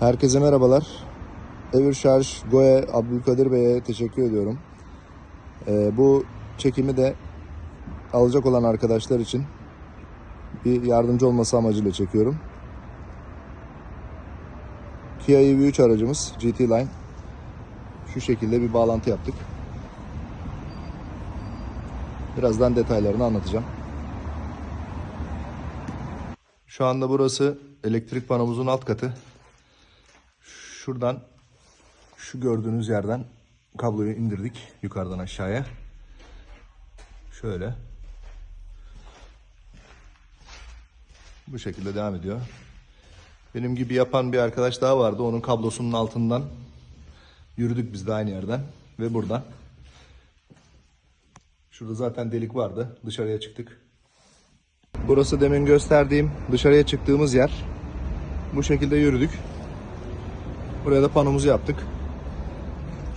Herkese merhabalar. Evir Şarj Goe Abdülkadir Bey'e teşekkür ediyorum. Ee, bu çekimi de alacak olan arkadaşlar için bir yardımcı olması amacıyla çekiyorum. Kia EV3 aracımız GT Line. Şu şekilde bir bağlantı yaptık. Birazdan detaylarını anlatacağım. Şu anda burası elektrik panomuzun alt katı. Şuradan şu gördüğünüz yerden kabloyu indirdik yukarıdan aşağıya. Şöyle. Bu şekilde devam ediyor. Benim gibi yapan bir arkadaş daha vardı. Onun kablosunun altından yürüdük biz de aynı yerden ve buradan. Şurada zaten delik vardı. Dışarıya çıktık. Burası demin gösterdiğim dışarıya çıktığımız yer. Bu şekilde yürüdük. Buraya da panomuzu yaptık.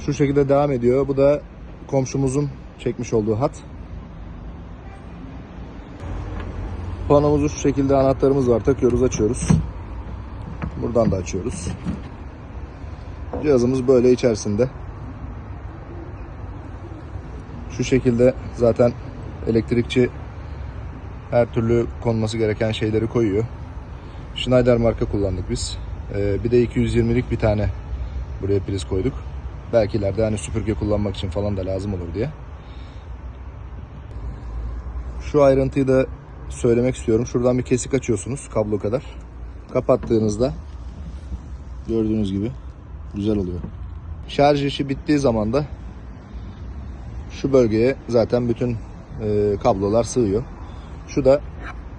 Şu şekilde devam ediyor. Bu da komşumuzun çekmiş olduğu hat. Panomuzu şu şekilde anahtarımız var. Takıyoruz, açıyoruz. Buradan da açıyoruz. Cihazımız böyle içerisinde. Şu şekilde zaten elektrikçi her türlü konması gereken şeyleri koyuyor. Schneider marka kullandık biz. Ee, bir de 220'lik bir tane buraya priz koyduk. Belki ileride hani süpürge kullanmak için falan da lazım olur diye. Şu ayrıntıyı da söylemek istiyorum. Şuradan bir kesik açıyorsunuz kablo kadar. Kapattığınızda gördüğünüz gibi güzel oluyor. Şarj işi bittiği zaman da şu bölgeye zaten bütün e, kablolar sığıyor. Şu da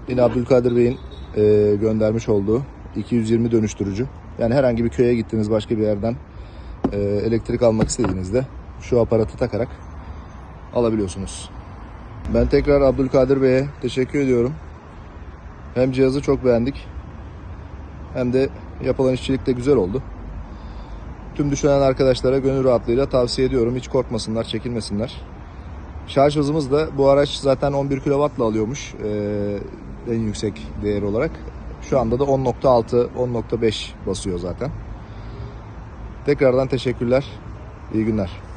yine Abdülkadir Bey'in e, göndermiş olduğu 220 dönüştürücü. Yani herhangi bir köye gittiniz başka bir yerden e, elektrik almak istediğinizde şu aparatı takarak alabiliyorsunuz. Ben tekrar Abdülkadir Bey'e teşekkür ediyorum. Hem cihazı çok beğendik hem de yapılan işçilik de güzel oldu. Tüm düşünen arkadaşlara gönül rahatlığıyla tavsiye ediyorum. Hiç korkmasınlar, çekinmesinler. Şarj hızımız da bu araç zaten 11 kW'la alıyormuş ee, en yüksek değer olarak. Şu anda da 10.6, 10.5 basıyor zaten. Tekrardan teşekkürler. İyi günler.